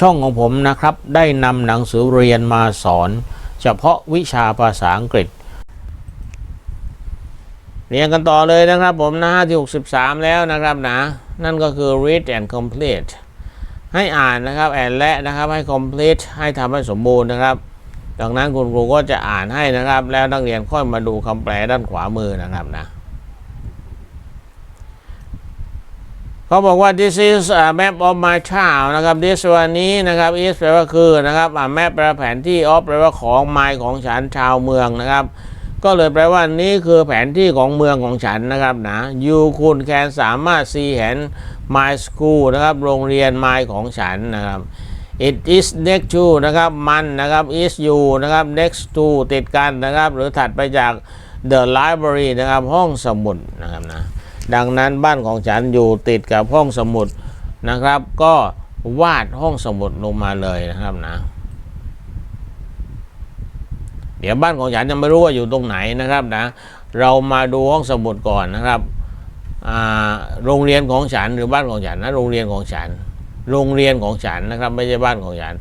ช่องของผมนะครับ ได้นำหนังสือเรียนมาสอน เฉพาะวิชาภาษาอังกฤษ เรียนกันต่อเลยนะครับผมหน้าที่ 63 แล้วนะครับนะ นั่นก็คือ read and complete ให้อ่านนะครับแอนและนะครับให้ complete ให้ทำให้สมบูรณ์นะครับ ดังนั้นคุณครูก็จะอ่านให้นะครับ แล้วนักเรียนค่อยมาดูคำแปลด้านขวามือนะครับนะ เขาบอกว่า this is a map of my town นะครับ this วันนี้นะครับ is แปลว่าคือนะครับ map แปลว่าแผนที่ of แปลว่าของ my ของฉันชาวเมืองนะครับ ก็เลยแปลว่านี่คือแผนที่ของเมืองของฉันนะครับนะ you คุณแคนสามารถ see เห็น my school นะครับ โรงเรียน my ของฉันนะครับ it is next to นะครับมันนะครับ is you นะครับ next to ติดกันนะครับ หรือถัดไปจาก the library นะครับ ห้องสมุดนะครับนะ ดังนั้นบ้านของฉันอยู่ติดกับห้องสมุดนะครับ ก็วาดห้องสมุดลงมาเลยนะครับนะ เดี๋ยวบ้านของฉันยังไม่รู้ว่าอยู่ตรงไหนนะครับนะ เรามาดูห้องสมุดก่อนนะครับโรงเรียนของฉันหรือบ้านของฉันนะโรงเรียนของฉัน โรงเรียนของฉันนะครับ ไม่ใช่บ้านของฉัน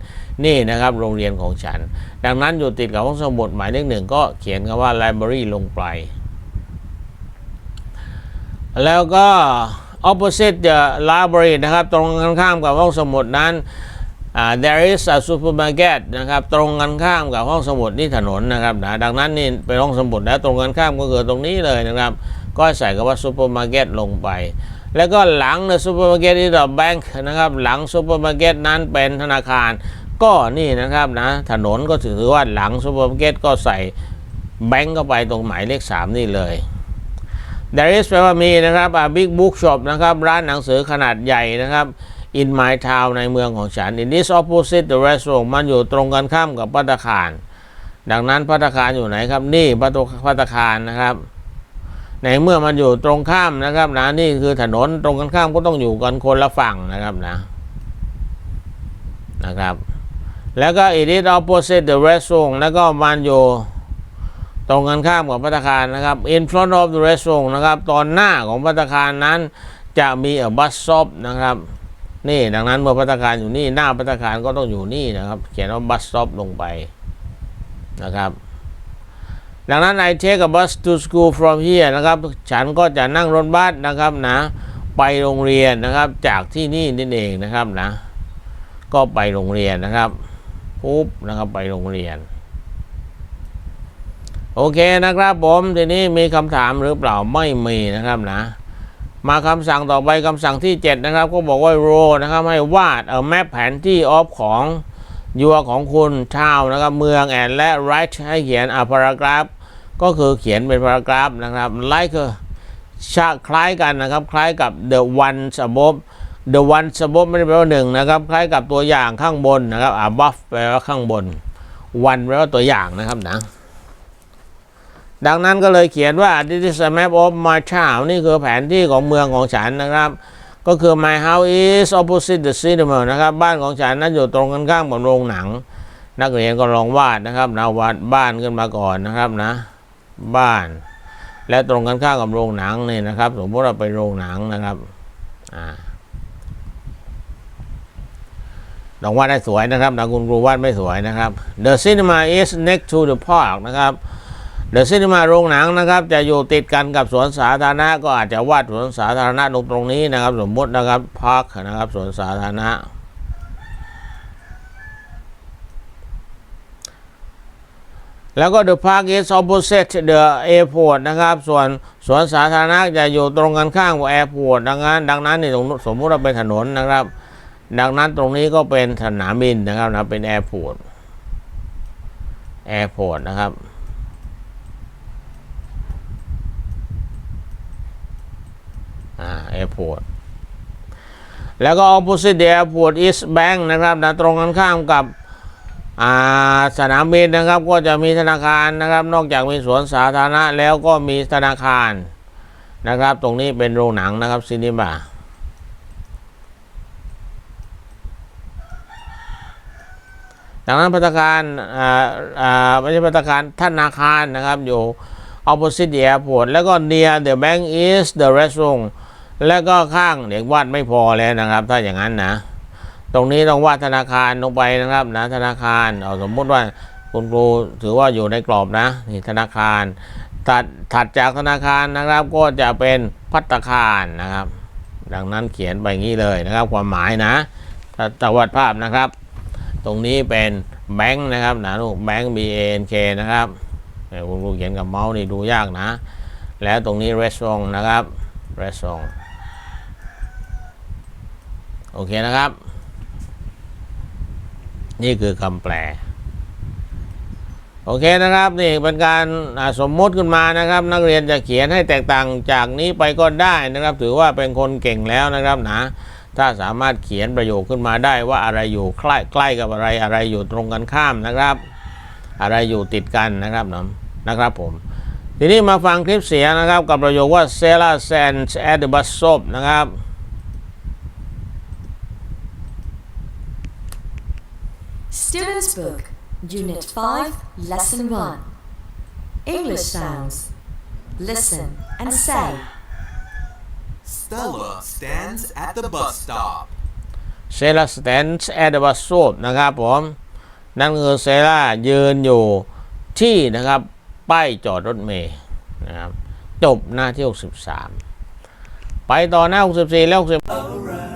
นี่นะครับโรงเรียนของฉัน ดังนั้นอยู่ติดกับห้องสมุดหมายเลขหนึ่งก็เขียนคำว่า library ลงไป แล้วก็ opposite the library นะครับ ตรงกันข้ามกับห้องสมุดนั้น there is a supermarket นะครับ ตรงกันข้ามกับห้องสมุดนี่ถนนนะครับนะดังนั้นนี่เป็นห้องสมุดแล้วตรงกันข้ามก็คือตรงนี้เลยนะครับ ก็ใส่คำว่า supermarket ลงไป แล้วก็หลัง the supermarket is the bank นะครับหลัง supermarket นั้นเป็นธนาคาร ก็นี่นะครับนะถนนก็ถือว่าหลัง supermarket ก็ใส่แบงก์เข้าไปตรงหมายเลข 3 นี่เลย There is แปลว่ามีนะครับ a big bookshop นะครับ ร้านหนังสือขนาดใหญ่นะครับ in my town ในเมืองของฉัน it is opposite the restaurant มันอยู่ตรงกันข้ามกับพัตตาคาร ดังนั้นพัตตาคารอยู่ไหนครับ นี่พัตตพัตตาคารนะครับ ในเมื่อมันอยู่ตรงข้ามนะครับนะนี่คือถนนตรงกันข้ามก็ต้องอยู่กันคนละฝั่งนะครับนะนะครับ แล้วก็ it is opposite the restaurant แล้วก็มันอยู่ ตรงกันข้ามกับพัตตาคารนะครับ in front of the restaurant นะครับ ตอนหน้าของพัตตาคารนั้นจะมี a bus stop นะครับ นี่ดังนั้นเมื่อพัตตาคารอยู่นี่หน้าพัตตาคารก็ต้องอยู่นี่นะครับ เขียนว่า bus stop ลงไปนะครับดังนั้น I take a bus to school from here นะครับ ฉันก็จะนั่งรถบัสนะครับนะ ไปโรงเรียนนะครับ จากที่นี่นี่เองนะครับนะ ก็ไปโรงเรียนนะครับปุ๊บนะครับไปโรงเรียน โอเคนะครับผมทีนี้มีคำถามหรือเปล่าไม่มีนะครับนะ มาคำสั่งต่อไปคำสั่งที่ 7 นะครับ ก็บอกว่าโรนะครับให้วาดเออแมปแผนที่ออฟของยัวของคุณชาวนะครับเมืองแอนและ write ให้เขียนอ่าพารากราฟก็คือเขียนเป็นพารากราฟนะครับ like ชะคล้ายกันนะครับ คล้ายกับ the one above the one above ไม่ได้แปลว่าหนึ่งนะครับ คล้ายกับตัวอย่างข้างบนนะครับ above แปลว่าข้างบน one แปลว่าตัวอย่างนะครับนะ ดังนั้นก็เลยเขียนว่า this is a map of my town นี่คือแผนที่ของเมืองของฉันนะครับ ก็คือ my house is opposite the cinema นะครับ บ้านของฉันนั้นอยู่ตรงกันข้ามกับโรงหนัง นักเรียนก็ลองวาดนะครับนะวาดบ้านขึ้นมาก่อนนะครับนะ บ้าน และตรงกันข้ามกับโรงหนังนี่นะครับ สมมติเราไปโรงหนังนะครับอ่าลองวาดได้สวยนะครับนะคุณครูวาดไม่สวยนะครับ the cinema is next to the park นะครับ เดอะซินีมาโรงหนังนะครับจะอยู่ติดกันกับสวนสาธารณะก็อาจจะวาดสวนสาธารณะตรงตรงนี้นะครับ สมมตินะครับพาร์คนะครับสวนสาธารณะแล้วก็ the park is opposite the airport นะครับ ส่วนสวนสาธารณะจะอยู่ตรงกันข้ามกับ airport ดังนั้นดังนั้นนี่สมมุติเราเป็นถนนนะครับ ดังนั้นตรงนี้ก็เป็นสนามบินนะครับนะเป็น airport airport นะครับ อ่า airport แล้วก็ opposite the airport is bank นะครับนะตรงกันข้ามกับอาสนามบินนะครับก็จะมีธนาคารนะครับ นอกจากมีสวนสาธารณะแล้วก็มีธนาคารนะครับ ตรงนี้เป็นโรงหนังนะครับซินิมาดังนั้นพัตตาคารอาอาไม่ใช่พัตตาคารธนาคารนะครับอยู่ opposite the airport แล้วก็ near the bank is the restaurant แล้วก็ข้างเด็กวาดไม่พอแล้วนะครับ ถ้าอย่างนั้นนะ ตรงนี้ต้องวาดธนาคารลงไปนะครับนะธนาคารเอาสมมุติว่าคุณครูถือว่าอยู่ในกรอบนะนี่ธนาคารถัดถัดจากธนาคารนะครับ ก็จะเป็นพัตคารนะครับ ดังนั้นเขียนไปงี้เลยนะครับ ความหมายนะถ้าจะวาดภาพนะครับ ตรงนี้เป็นแบงค์นะครับนะลูกแบงค์ B A N K นะครับคุณครูเขียนกับเมาส์นี่ดูยากนะ แล้วตรงนี้ restaurant นะครับ restaurant โอเคนะครับ นี่คือคำแปล โอเคนะครับ นี่เป็นการสมมติขึ้นมานะครับ นักเรียนจะเขียนให้แตกต่างจากนี้ไปก็ได้นะครับ ถือว่าเป็นคนเก่งแล้วนะครับนะถ้าสามารถเขียนประโยคขึ้นมาได้ว่าอะไรอยู่ใกล้ใกล้กับอะไรอะไรอยู่ตรงกันข้ามนะครับ อะไรอยู่ติดกันนะครับนะนะครับผมทีนี้มาฟังคลิปเสียงนะครับ กับประโยคว่า Sarah stands at the bus stop นะครับ Students' Book, Unit 5, Lesson 1. English sounds. Listen and say. Stella stands at the bus stop. เซรา stands at the bus stop นะครับผม นั่นคือเซรายืนอยู่ที่นะครับ ป้ายจอดรถเมล์นะครับ จบหน้าที่ 63 ไปต่อหน้า 64 แล้ว60